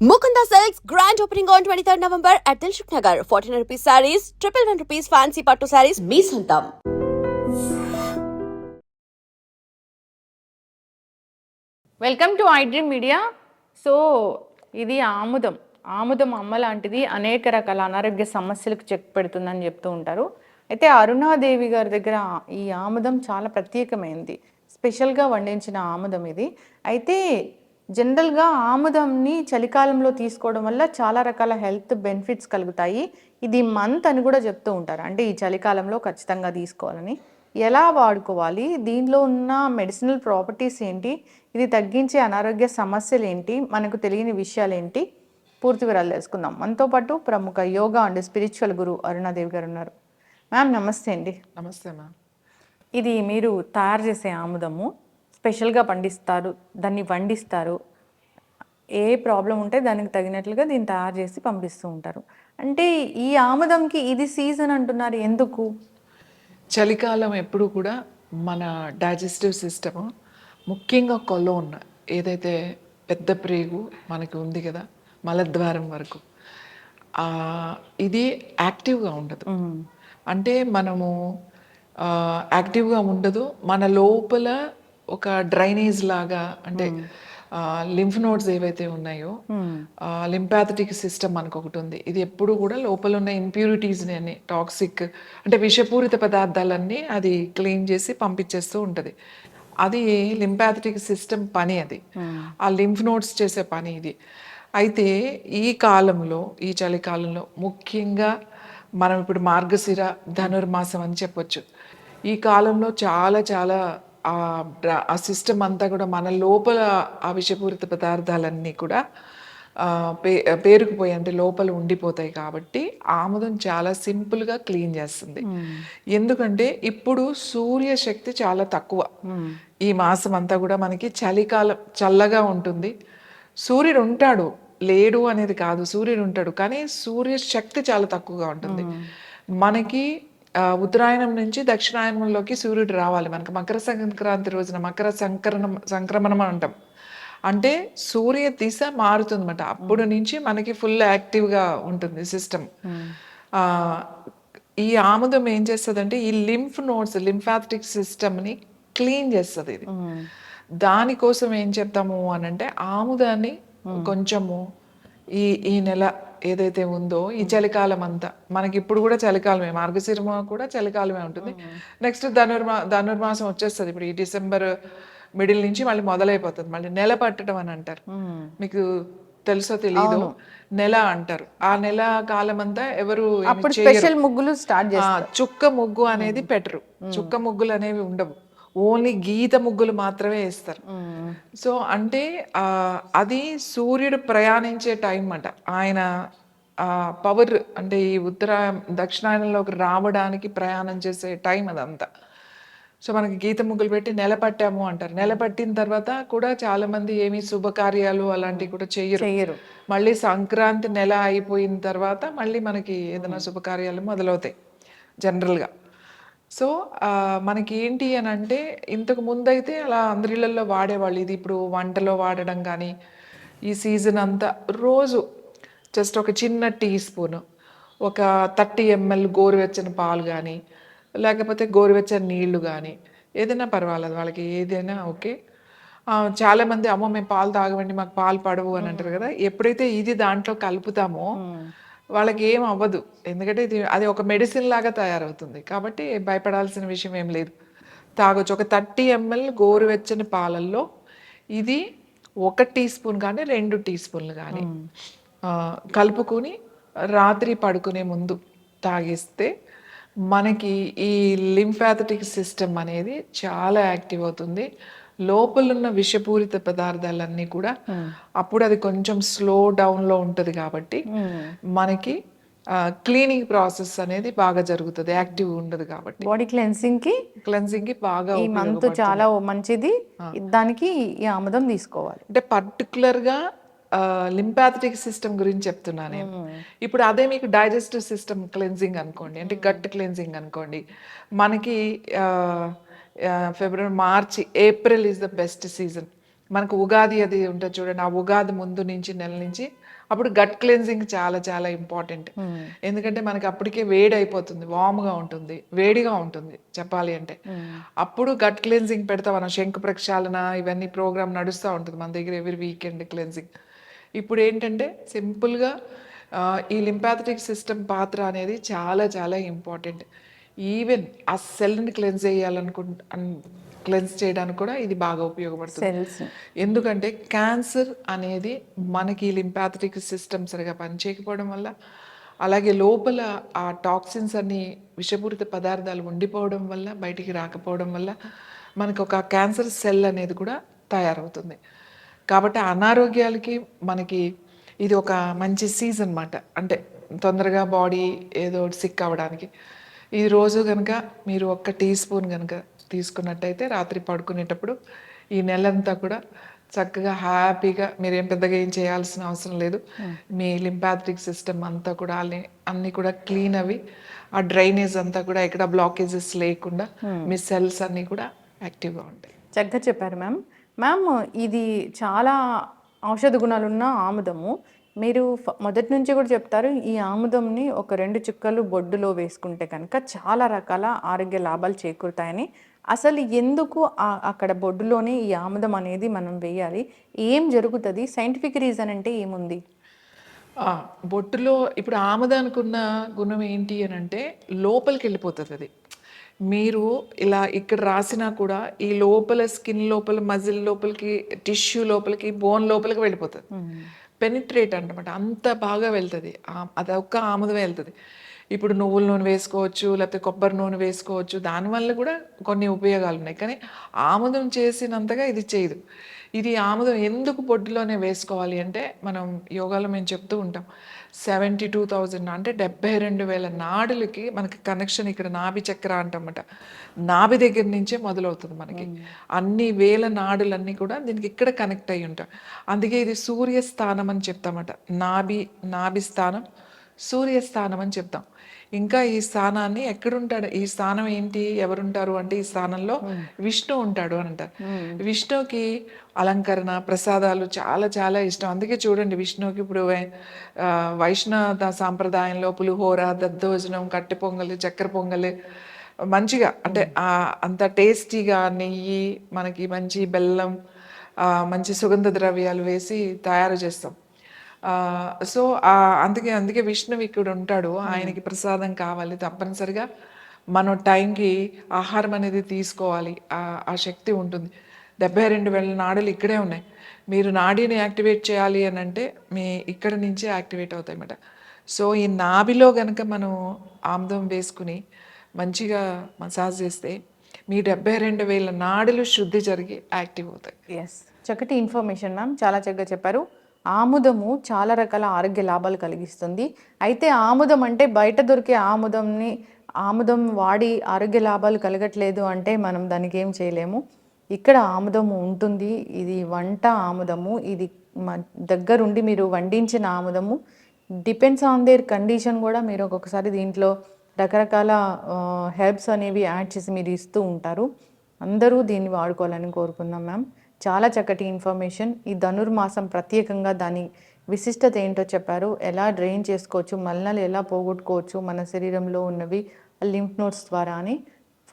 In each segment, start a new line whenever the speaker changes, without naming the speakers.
Mukunda Silks grand opening on 23rd November at Dilshuk Nagar. 1400 rupees sarees, triple one rupees fancy patto sarees, మీ సొంతం.
Welcome to iDream media so ఇది ఆముదం. ఆముదం అమ్మ లాంటిది అనేక రకాల అనారోగ్య సమస్యలకు చెక్ పెడుతుందని చెప్తూ ఉంటారు. అయితే అరుణాదేవి గారి దగ్గర ఈ ఆముదం చాలా ప్రత్యేకమైనది స్పెషల్గా వండించిన ఆముదం ఇది. అయితే జనరల్గా ఆముదంని చలికాలంలో తీసుకోవడం వల్ల చాలా రకాల హెల్త్ బెనిఫిట్స్ కలుగుతాయి. ఇది మంత్ అని కూడా చెప్తూ ఉంటారు. అంటే ఈ చలికాలంలో ఖచ్చితంగా తీసుకోవాలని. ఎలా వాడుకోవాలి? దీనిలో ఉన్న మెడిసినల్ ప్రాపర్టీస్ ఏంటి? ఇది తగ్గించే అనారోగ్య సమస్యలు ఏంటి? మనకు తెలియని విషయాలు ఏంటి? పూర్తి వివరాలు తెలుసుకుందాం. మనతో పాటు ప్రముఖ యోగా అండ్ స్పిరిచువల్ గురు అరుణాదేవి గారు ఉన్నారు. మ్యామ్ నమస్తే అండి.
నమస్తే మ్యామ్.
ఇది మీరు తయారు చేసే ఆముదము. స్పెషల్గా పండిస్తారు దాన్ని వండిస్తారు. ఏ ప్రాబ్లం ఉంటే దానికి తగినట్లుగా దీన్ని తయారు చేసి పంపిస్తూ ఉంటారు. అంటే ఈ ఆముదంకి ఇది సీజన్ అంటున్నారు ఎందుకు?
చలికాలం ఎప్పుడు కూడా మన డైజెస్టివ్ సిస్టమ్ ముఖ్యంగా కొలోన్ ఏదైతే పెద్ద ప్రేగు మనకి ఉంది కదా మలద్వారం వరకు ఇది యాక్టివ్గా ఉండదు. అంటే మనము యాక్టివ్గా ఉండదు మన లోపల ఒక డ్రైనేజ్ లాగా అంటే లింఫ్ నోడ్స్ ఏవైతే ఉన్నాయో లింపాథటిక్ సిస్టమ్ మనకు ఒకటి ఉంది. ఇది ఎప్పుడు కూడా లోపల ఉన్న ఇంప్యూరిటీస్ని అన్ని టాక్సిక్ అంటే విషపూరిత పదార్థాలన్నీ అది క్లీన్ చేసి పంపించేస్తూ ఉంటుంది. అది లింపాథటిక్ సిస్టమ్ పని అది. ఆ లింఫ్ నోడ్స్ చేసే పని ఇది. అయితే ఈ కాలంలో ఈ చలికాలంలో ముఖ్యంగా మనం ఇప్పుడు మార్గశిర ధనుర్మాసం అని చెప్పొచ్చు. ఈ కాలంలో చాలా చాలా ఆ సిస్టమ్ అంతా కూడా మన లోపల ఆ విషపూరిత పదార్థాలన్నీ కూడా పే పేరుకుపోయి అంటే లోపల ఉండిపోతాయి కాబట్టి ఆముదం చాలా సింపుల్గా క్లీన్ చేస్తుంది. ఎందుకంటే ఇప్పుడు సూర్య శక్తి చాలా తక్కువ. ఈ మాసం అంతా కూడా మనకి చలికాలం చల్లగా ఉంటుంది. సూర్యుడు ఉంటాడు లేడు అనేది కాదు సూర్యుడు ఉంటాడు కానీ సూర్య శక్తి చాలా తక్కువగా ఉంటుంది. మనకి ఉత్తరాయణం నుంచి దక్షిణాయనంలోకి సూర్యుడు రావాలి. మనకి మకర సంక్రాంతి రోజున మకర సంక్రమణం సంక్రమణం అంటాం. అంటే సూర్య దిశ మారుతుంది అనమాట అప్పుడు నుంచి మనకి ఫుల్ యాక్టివ్గా ఉంటుంది సిస్టమ్ ఈ ఆముదం ఏం చేస్తుంది అంటే ఈ లింఫ్ నోట్స్ లింఫాథటిక్ సిస్టమ్ని క్లీన్ చేస్తుంది ఇది. దానికోసం ఏం చెప్తాము అని అంటే ఆముదాన్ని కొంచెము ఈ ఈ నెల ఏదైతే ఉందో ఈ చలికాలం అంతా మనకి ఇప్పుడు కూడా చలికాలమే మార్గశిరమ కూడా చలికాలమే ఉంటుంది. నెక్స్ట్ ధనుర్మా ధనుర్మాసం వచ్చేస్తుంది. ఇప్పుడు ఈ డిసెంబర్ మిడిల్ నుంచి మళ్ళీ మొదలైపోతుంది. మళ్ళీ నెల పట్టడం అని అంటారు. మీకు తెలుసో తెలియదు నెల అంటారు. ఆ నెల కాలం అంతా ఎవరు.
స్పెషల్ ముగ్గులు స్టార్ట్
చుక్క ముగ్గు అనేది పెట్టరు. చుక్క ముగ్గులు అనేవి ఉండవు. ఓన్లీ గీత ముగ్గులు మాత్రమే వేస్తారు. సో అంటే అది సూర్యుడు ప్రయాణించే టైం అట. ఆయన పవర్ అంటే ఈ ఉత్తర దక్షిణాయనంలోకి రావడానికి ప్రయాణం చేసే టైం అదంతా. సో మనకి గీత ముగ్గులు పెట్టి నెలపట్టాము అంటారు. నెలపట్టిన తర్వాత కూడా చాలా మంది ఏమి శుభకార్యాలు అలాంటివి కూడా చెయ్యరు మళ్ళీ సంక్రాంతి నెల అయిపోయిన తర్వాత మళ్ళీ మనకి ఏదైనా శుభకార్యాలు మొదలవుతాయి. జనరల్గా సో మనకి ఏంటి అని అంటే ఇంతకు ముందైతే అలా అందరిళ్ళల్లో వాడేవాళ్ళు. ఇది ఇప్పుడు వంటలో వాడడం కానీ ఈ సీజన్ అంతా రోజు జస్ట్ ఒక చిన్న టీ స్పూన్ ఒక థర్టీ ఎంఎల్ గోరువెచ్చని పాలు కానీ లేకపోతే గోరువెచ్చని నీళ్ళు కానీ ఏదైనా పర్వాలేదు వాళ్ళకి ఏదైనా ఓకే. ఆ, చాలా మంది అమ్మో మేము పాలు తాగమండి మాకు పాలు పడవు అని అంటారు కదా. ఎప్పుడైతే ఇది దాంట్లో కలుపుతామో వాళ్ళకి ఏం అవ్వదు. ఎందుకంటే ఇది అది ఒక మెడిసిన్ లాగా తయారవుతుంది. కాబట్టి భయపడాల్సిన విషయం ఏం లేదు. తాగొచ్చు. ఒక థర్టీ ఎంఎల్ గోరువెచ్చని పాలల్లో ఇది ఒక టీ స్పూన్ కానీ రెండు టీ స్పూన్లు కానీ కలుపుకొని రాత్రి పడుకునే ముందు తాగిస్తే మనకి ఈ లింఫాథటిక్ సిస్టమ్ అనేది చాలా యాక్టివ్ అవుతుంది. లోపలున్న విషపూరిత పదార్థాలన్నీ కూడా అప్పుడు అది కొంచెం స్లో డౌన్లో ఉంటుంది కాబట్టి మనకి క్లీనింగ్ ప్రాసెస్ అనేది బాగా జరుగుతుంది యాక్టివ్ ఉండదు కాబట్టి.
బాడీ
క్లెన్సింగ్కి క్లెన్సింగ్కి బాగా
ఈ మంత్ చాలా మంచిది. దానికి ఈ ఆముదం తీసుకోవాలి.
అంటే పర్టికులర్గా లింపాథటిక్ సిస్టమ్ గురించి చెప్తున్నాను నేను. ఇప్పుడు అదే మీకు డైజెస్టివ్ సిస్టమ్ క్లెన్జింగ్ అనుకోండి అంటే గట్ క్లెన్జింగ్ అనుకోండి మనకి February March April is the best season మనకు ఉగాది అది ఉంటుంది చూడండి ఆ ఉగాది ముందు నుంచి నెల నుంచి అప్పుడు గట్ క్లెన్జింగ్ చాలా చాలా ఇంపార్టెంట్ ఎందుకంటే మనకి అప్పటికే వేడి అయిపోతుంది వామ్గా ఉంటుంది వేడిగా ఉంటుంది చెప్పాలి అంటే. అప్పుడు గట్ క్లెన్జింగ్ పెడతా మనం శంకు ప్రక్షాళన ఇవన్నీ ప్రోగ్రామ్ నడుస్తూ ఉంటుంది మన దగ్గర ఎవరి వీకెండ్ క్లెన్జింగ్ ఇప్పుడు ఏంటంటే సింపుల్గా ఈ లింపాథటిక్ సిస్టమ్ పాత్ర అనేది చాలా చాలా ఇంపార్టెంట్ ఈవెన్ ఆ సెల్ని క్లెన్స్ చేయాలనుకు క్లెన్స్ చేయడానికి కూడా ఇది బాగా ఉపయోగపడుతుంది. ఎందుకంటే క్యాన్సర్ అనేది మనకి లింపాథటిక్ సిస్టమ్ సరిగా పనిచేయకపోవడం వల్ల అలాగే లోపల ఆ టాక్సిన్స్ అన్ని విషపూరిత పదార్థాలు ఉండిపోవడం వల్ల బయటికి రాకపోవడం వల్ల మనకు ఒక క్యాన్సర్ సెల్ అనేది కూడా తయారవుతుంది. కాబట్టి అనారోగ్యాలకి మనకి ఇది ఒక మంచి సీజన్ అన్నమాట. అంటే తొందరగా బాడీ ఏదో సిక్ అవ్వడానికి. ఈ రోజు కనుక మీరు ఒక్క టీ స్పూన్ కనుక తీసుకున్నట్టయితే రాత్రి పడుకునేటప్పుడు ఈ నెలంతా కూడా చక్కగా హ్యాపీగా మీరేం పెద్దగా ఏం చేయాల్సిన అవసరం లేదు. మీ లింపాథటిక్ సిస్టమ్ అంతా కూడా అన్ని అన్ని కూడా క్లీన్ అవి ఆ డ్రైనేజ్ అంతా కూడా ఎక్కడ బ్లాకేజెస్ లేకుండా మీ సెల్స్ అన్నీ కూడా యాక్టివ్గా ఉంటాయి.
చక్కగా చెప్పారు మ్యామ్. మ్యామ్ ఇది చాలా ఔషధ గుణాలున్న ఆముదము. మీరు మొదటి నుంచి కూడా చెప్తారు ఈ ఆముదంని ఒక రెండు చుక్కలు బొడ్డులో వేసుకుంటే కనుక చాలా రకాల ఆరోగ్య లాభాలు చేకూరుతాయని. అసలు ఎందుకు అక్కడ బొడ్డులోనే ఈ ఆముదం అనేది మనం వేయాలి? ఏం జరుగుతుంది? సైంటిఫిక్ రీజన్ అంటే ఏముంది?
బొట్టులో ఇప్పుడు ఆమదానికి ఉన్న గుణం ఏంటి అని అంటే లోపలికి వెళ్ళిపోతుంది అది. మీరు ఇలా ఇక్కడ రాసినా కూడా ఈ లోపల స్కిన్ లోపల మజిల్ లోపలికి టిష్యూ లోపలికి బోన్ లోపలికి వెళ్ళిపోతుంది. పెనిట్రేట్ అనమాట అంత బాగా వెళ్తుంది. అది ఒక్క ఆముదం వెళ్తుంది. ఇప్పుడు నువ్వుల నూనె వేసుకోవచ్చు లేకపోతే కొబ్బరి నూనె వేసుకోవచ్చు. దానివల్ల కూడా కొన్ని ఉపయోగాలు ఉన్నాయి కానీ ఆముదం చేసినంతగా ఇది చేయదు. ఇది ఆముదం ఎందుకు పొట్టులోనే వేసుకోవాలి అంటే మనం యోగాలో మేము చెప్తూ ఉంటాం. సెవెంటీ టూ థౌజండ్ అంటే డెబ్బై రెండు వేల నాడులకి మనకి కనెక్షన్ ఇక్కడ నాభి చక్ర అంటమాట. నాభి దగ్గర నుంచే మొదలవుతుంది మనకి. అన్ని వేల నాడులన్నీ కూడా దీనికి ఇక్కడ కనెక్ట్ అయి ఉంటాయి. అందుకే ఇది సూర్యస్థానం అని చెప్తామట. నాభి నాభి స్థానం సూర్యస్థానం అని చెప్తాం. ఇంకా ఈ స్థానాన్ని ఎక్కడుంటాడు? ఈ స్థానం ఏంటి? ఎవరుంటారు? అంటే ఈ స్థానంలో విష్ణు ఉంటాడు అని అంటారు. విష్ణుకి అలంకరణ ప్రసాదాలు చాలా చాలా ఇష్టం. అందుకే చూడండి విష్ణుకి ఇప్పుడు వైష్ణవ సాంప్రదాయంలో పులిహోర దద్దోజనం కట్టె పొంగలి చక్కెర పొంగలి మంచిగా అంటే అంత టేస్టీగా నెయ్యి మనకి మంచి బెల్లం మంచి సుగంధ ద్రవ్యాలు వేసి తయారు చేస్తాం. సో ఆ, అందుకే అందుకే విష్ణువు ఇక్కడ ఉంటాడు. ఆయనకి ప్రసాదం కావాలి. తప్పనిసరిగా మనం టైంకి ఆహారం అనేది తీసుకోవాలి. ఆ ఆ శక్తి ఉంటుంది. డెబ్బై రెండు వేల నాడులు ఇక్కడే ఉన్నాయి. మీరు నాడీని యాక్టివేట్ చేయాలి అని అంటే మీ ఇక్కడ నుంచే యాక్టివేట్ అవుతాయి అన్నమాట. సో ఈ నాభిలో గనక మనం ఆముదం వేసుకుని మంచిగా మసాజ్ చేస్తే మీ డెబ్బై రెండు వేల నాడులు శుద్ధి జరిగి యాక్టివ్ అవుతాయి.
ఎస్ చక్కటి ఇన్ఫర్మేషన్ మ్యామ్. చాలా చక్కగా చెప్పారు. ఆముదము చాలా రకాల ఆరోగ్య లాభాలు కలిగిస్తుంది. అయితే ఆముదం అంటే బయట దొరికే ఆముదంని ఆముదం వాడి ఆరోగ్య లాభాలు కలగట్లేదు అంటే మనం దానికి ఏం చేయలేము. ఇక్కడ ఆముదము ఉంటుంది. ఇది వంట ఆముదము. ఇది మ దగ్గరుండి మీరు వండించిన ఆముదము. డిపెండ్స్ ఆన్ దేర్ కండిషన్ కూడా మీరు ఒక్కొక్కసారి దీంట్లో రకరకాల హెర్బ్స్ అనేవి యాడ్ చేసి మీరు ఇస్తూ ఉంటారు. అందరూ దీన్ని వాడుకోవాలని కోరుకుందాం మ్యామ్. చాలా చక్కటి ఇన్ఫర్మేషన్ ఈ ధనుర్మాసం ప్రత్యేకంగా దాని విశిష్టత ఏంటో చెప్పారు ఎలా డ్రైన్ చేసుకోవచ్చు మలనలు ఎలా పోగొట్టుకోవచ్చు మన శరీరంలో ఉన్నవి లింఫ్ నోట్స్ ద్వారా అని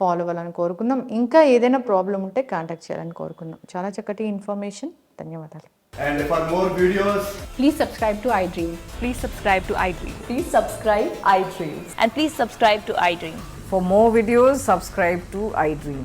ఫాలో అవ్వాలని కోరుకుందాం ఇంకా ఏదైనా ప్రాబ్లం ఉంటే కాంటాక్ట్ చేయాలని కోరుకుందాం చాలా చక్కటి ఇన్ఫర్మేషన్ ధన్యవాదాలు
And for more videos,
Please subscribe to iDream.
Please subscribe to iDream.
Please subscribe iDream.
And please subscribe to iDream.
For more videos, subscribe to iDream.